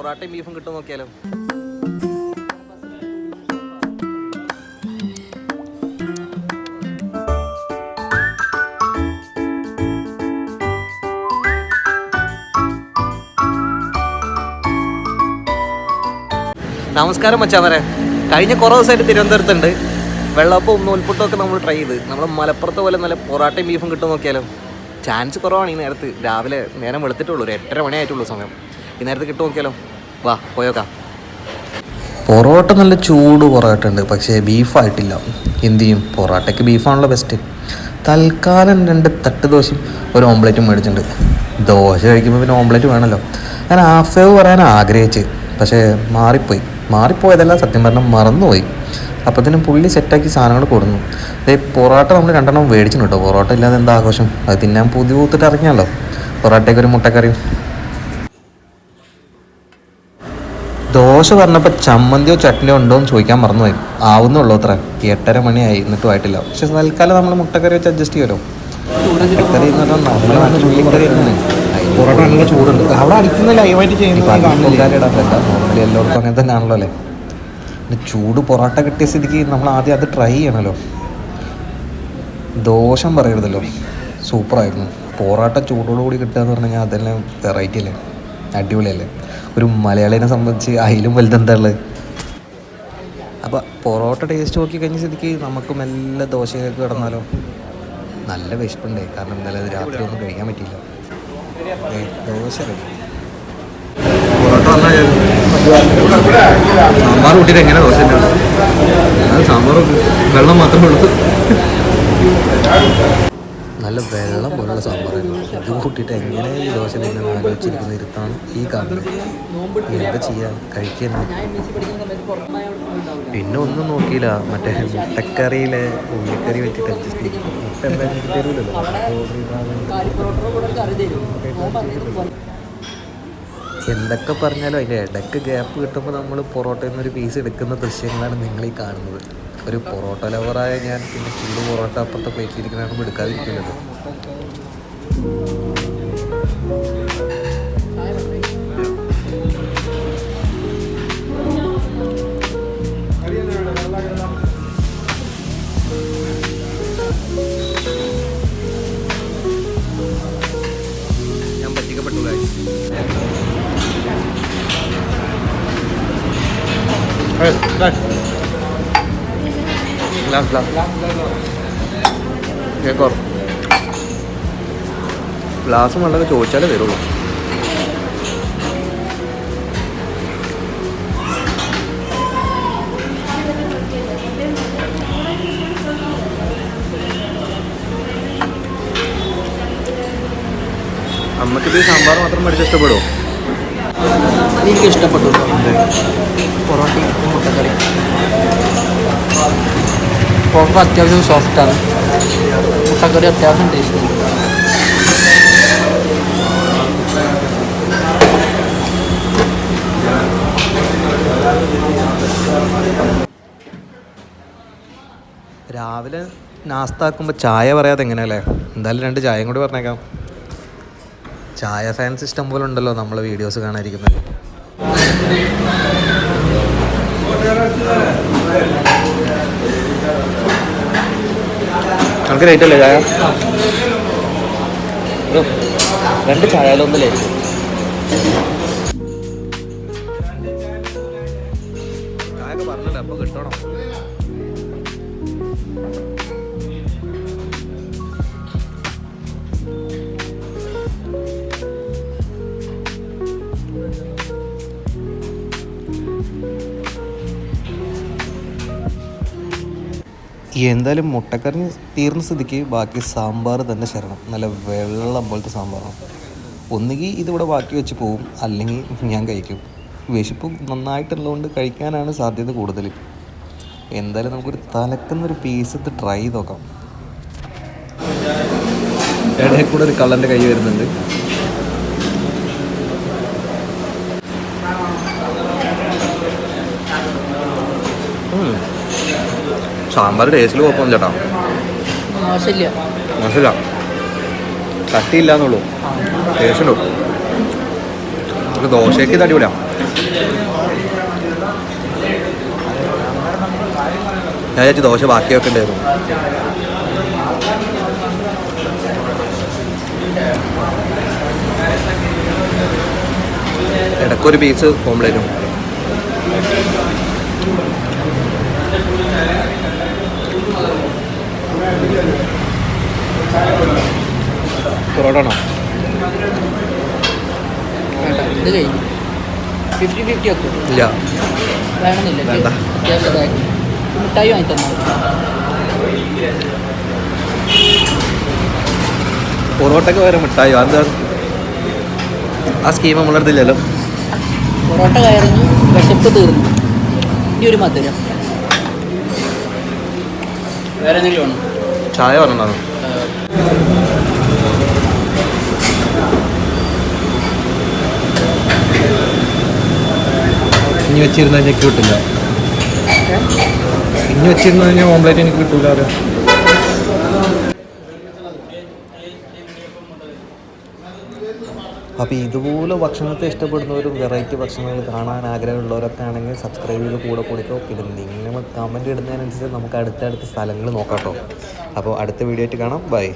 പൊറാട്ടയും ബീഫും കിട്ടും നോക്കിയാലോ? നമസ്കാരം മച്ചാമരെ. കഴിഞ്ഞ കുറേ ദിവസമായിട്ട് തിരുവനന്തപുരത്തുണ്ട്. വെള്ളപ്പവും ഒക്കെ നമ്മൾ ട്രൈ ചെയ്ത്. നമ്മൾ മലപ്പുറത്തെ പോലെ നല്ല പൊറാട്ടയും ബീഫും കിട്ടും നോക്കിയാലോ? ചാൻസ് കുറവാണ് ഈ നേരത്ത്. രാവിലെ നേരം വെളുത്തിട്ടുള്ളൂ ഒരു എട്ടര മണിയായിട്ടുള്ളൂ സമയം. ഈ നേരത്തെ കിട്ടു നോക്കിയാലോ? വാ പോയോക്കാം. പൊറോട്ട നല്ല ചൂട് പൊറോട്ട ഉണ്ട് പക്ഷേ ബീഫായിട്ടില്ല എന്ത് ചെയ്യും? പൊറോട്ടയ്ക്ക് ബീഫാണല്ലോ ബെസ്റ്റ് തൽക്കാലം രണ്ട് തട്ട് ദോശയും ഒരു ഓംപ്ലേറ്റും മേടിച്ചിട്ടുണ്ട്. ദോശ കഴിക്കുമ്പോൾ പിന്നെ ഓംപ്ലേറ്റ് വേണമല്ലോ ഞാൻ ഹാഫ് പറയാൻ ആഗ്രഹിച്ച് പക്ഷേ മാറിപ്പോയി. മാറിപ്പോയതല്ല സത്യം പറഞ്ഞാൽ മറന്നുപോയി. അപ്പത്തിനും പുള്ളി സെറ്റാക്കി സാധനങ്ങൾ കൊടുന്നു. അതേ പൊറോട്ട നമ്മൾ രണ്ടെണ്ണം മേടിച്ചിട്ടുണ്ട് പൊറോട്ട ഇല്ലാതെ എന്താ ആഘോഷം? അത് തിന്നാൻ പുതിയ പൂത്തിട്ട് ഇറങ്ങിയാലോ? പൊറോട്ടയ്ക്ക് ഒരു മുട്ടക്കറിയും. ദോശ പറഞ്ഞപ്പോൾ ചമ്മന്തിയോ ചട്നിയോ ഉണ്ടോ എന്ന് ചോദിക്കാൻ മറന്നുപോയി. ആവുന്നുള്ളൂ അത്ര. എട്ടര മണിയായി. എന്നിട്ടും ആയിട്ടില്ല. പക്ഷെ തൽക്കാലം നമ്മൾ മുട്ടക്കറി വെച്ച് അഡ്ജസ്റ്റ് ചെയ്യുമല്ലോ. മുട്ടക്കറി എന്ന് പറഞ്ഞാൽ നമ്മളെ നാട്ടിൽ ഉള്ളിക്കറി തന്നെയാണ് പൊറോട്ട നല്ല ചൂടുണ്ട്. അവിടെ ലൈവായിട്ട് ചെയ്യുന്നത് നോർമലി എല്ലായിടത്തും അങ്ങനെ തന്നെ ആണല്ലോ അല്ലേ? പിന്നെ ചൂട് പൊറോട്ട കിട്ടിയ സ്ഥിതിക്ക് നമ്മൾ ആദ്യം അത് ട്രൈ ചെയ്യണമല്ലോ ദോഷം പറയരുതല്ലോ. സൂപ്പറായിരുന്നു. പൊറോട്ട ചൂടോടുകൂടി കിട്ടുക എന്ന് പറഞ്ഞു കഴിഞ്ഞാൽ അതെല്ലാം വെറൈറ്റി അല്ലേ? അടിപൊളിയല്ലേ? ഒരു മലയാളിനെ സംബന്ധിച്ച് അതിലും വലുതെന്താ ഉള്ളത് അപ്പോൾ പൊറോട്ട ടേസ്റ്റ് നോക്കി കഴിഞ്ഞ സ്ഥിതിക്ക് നമുക്ക് മെല്ലെ ദോശയിലേക്ക് കിടന്നാലോ? നല്ല വിശപ്പുണ്ടേ. കാരണം ഇന്നലെ രാത്രി ഒന്നും കഴിക്കാൻ പറ്റിയില്ല. ദോശ സാമ്പാർ കൂട്ടിയിട്ട് എങ്ങനെ ദോശ സാമ്പാർ വെള്ളം മാത്രമേ ഉള്ളൂ. നല്ല വെള്ളം പോലുള്ള സാമ്പാറായിരുന്നു. ഇത് കൂട്ടിയിട്ട് എങ്ങനെ ഈ ദോശ തന്നെ ആലോചിച്ചിരിക്കുന്ന ഇരുത്താണ് ഈ കാരണം എന്താ ചെയ്യുക കഴിക്കുന്നു പിന്നെ ഒന്നും നോക്കിയില്ല. മറ്റേ മുട്ടക്കറിയിലെ ഉള്ളിക്കറി വെച്ചിട്ട് അഡ്ജസ്റ്റ് ചെയ്തു. എന്തൊക്കെ പറഞ്ഞാലും അതിന്റെ ഇടയ്ക്ക് ഗ്യാപ്പ് കിട്ടുമ്പോൾ നമ്മൾ പൊറോട്ടയിൽ നിന്ന് ഒരു പീസ് എടുക്കുന്ന ദൃശ്യങ്ങളാണ് നിങ്ങൾ ഈ കാണുന്നത്. ഒരു പൊറോട്ട ലവറായ ഞാൻ പിന്നെ ചൂട് പൊറോട്ട അപ്പുറത്തെ പ്ലേറ്റിലിരിക്കണതാണ് എടുക്കാതിരിക്കില്ലല്ലോ ഞാൻ പറ്റിക്കപ്പെട്ടു guys. ഗ്ലാസ് ഗ്ലാസ് കേക്കോ ഗ്ലാസ് വെള്ളമൊക്കെ ചോദിച്ചാലേ തരുള്ളൂ അമ്മക്കിത് സാമ്പാർ മാത്രം മേടിച്ച് ഇഷ്ടപ്പെടുമോ എനിക്ക് ഇഷ്ടപ്പെട്ടു. പൊറോട്ടയും മുട്ടക്കറി പൊറോട്ട അത്യാവശ്യം സോഫ്റ്റാണ് മുട്ടക്കറി അത്യാവശ്യം ടേസ്റ്റ് രാവിലെ നാസ്താക്കുമ്പോൾ ചായ പറയാതെ എങ്ങനെയല്ലേ? എന്തായാലും രണ്ട് ചായയും കൂടി പറഞ്ഞേക്കാം. ചായ ഫാൻസ് ഇഷ്ടം പോലെ ഉണ്ടല്ലോ നമ്മൾ വീഡിയോസ് കാണാതിരിക്കുന്നത് നമുക്ക് റേറ്റ് ചായ രണ്ട് ചായയിലൊന്നില്ലേ ചായ പറഞ്ഞല്ലോ അപ്പോൾ കിട്ടണം. എന്തായാലും മുട്ടക്കറി തീർന്ന സ്ഥിതിക്ക് ബാക്കി സാമ്പാർ തന്നെ ശരണം നല്ല വെള്ളം പോലത്തെ സാമ്പാറാണ് ഒന്നുകിൽ ഇതിവിടെ ബാക്കി വെച്ച് പോവും അല്ലെങ്കിൽ ഞാൻ കഴിക്കും. വിശപ്പ് നന്നായിട്ടുള്ളതുകൊണ്ട് കഴിക്കാനാണ് സാധ്യത കൂടുതൽ. എന്തായാലും നമുക്കൊരു തലക്കുന്നൊരു പീസ് ഇത് ട്രൈ ചെയ്ത് നോക്കാം. ഇടയിൽ കൂടെ ഒരു കള്ളന്റെ കൈ വരുന്നുണ്ട്. സാമ്പാർ ടേസ്റ്റിൽ കുഴപ്പമൊന്നും ചേട്ടാ മോശമില്ല. മോശമില്ല. കട്ടിയില്ല എന്നുള്ളൂ ടേസ്റ്റ് ഉണ്ടോ ദോശയ്ക്ക് ഇത് അടിപൊളിയാണ് ഞാൻ ചേച്ചി ദോശ ബാക്കി ഉണ്ടായിരുന്നു. ഇടയ്ക്കൊരു പീസ് ഓംലേറ്റും പൊറോട്ട ആണോ വേണ്ട ഇത് കഴിഞ്ഞു. ഫിഫ്റ്റി ഫിഫ്റ്റി ഒക്കെ. ഇല്ല. വേണമെന്നില്ല വേണ്ട. മിഠായി വാങ്ങി തന്നാൽ പൊറോട്ടയ്ക്ക് വരെ മിഠായി അത് ആ സ്കീം നമ്മളെടുത്തില്ലല്ലോ പൊറോട്ട കയറിഞ്ഞു വിശപ്പ് തീർന്നു. ഇനി ഒരു മധുരം. വേറെ എന്തെങ്കിലും വേണം ചായ പറഞ്ഞതാണ് ഇനി വെച്ചിരുന്ന എനിക്ക് കിട്ടില്ല ഇനി വെച്ചിരുന്ന ഓംലേറ്റ് എനിക്ക് കിട്ടൂല അറിയാം? അപ്പോൾ ഇതുപോലെ ഭക്ഷണത്തെ ഇഷ്ടപ്പെടുന്നവരും വെറൈറ്റി ഭക്ഷണങ്ങൾ കാണാൻ ആഗ്രഹമുള്ളവരൊക്കെ ആണെങ്കിൽ സബ്സ്ക്രൈബ് ചെയ്ത് കൂടെ കൂടിക്കോ. പിന്നെ നിങ്ങൾ കമന്റ് ഇടുന്നതിനനുസരിച്ച് നമുക്ക് അടുത്തടുത്ത സ്ഥലങ്ങൾ നോക്കാം കേട്ടോ. അപ്പോൾ അടുത്ത വീഡിയോ ആയിട്ട് കാണാം. ബൈ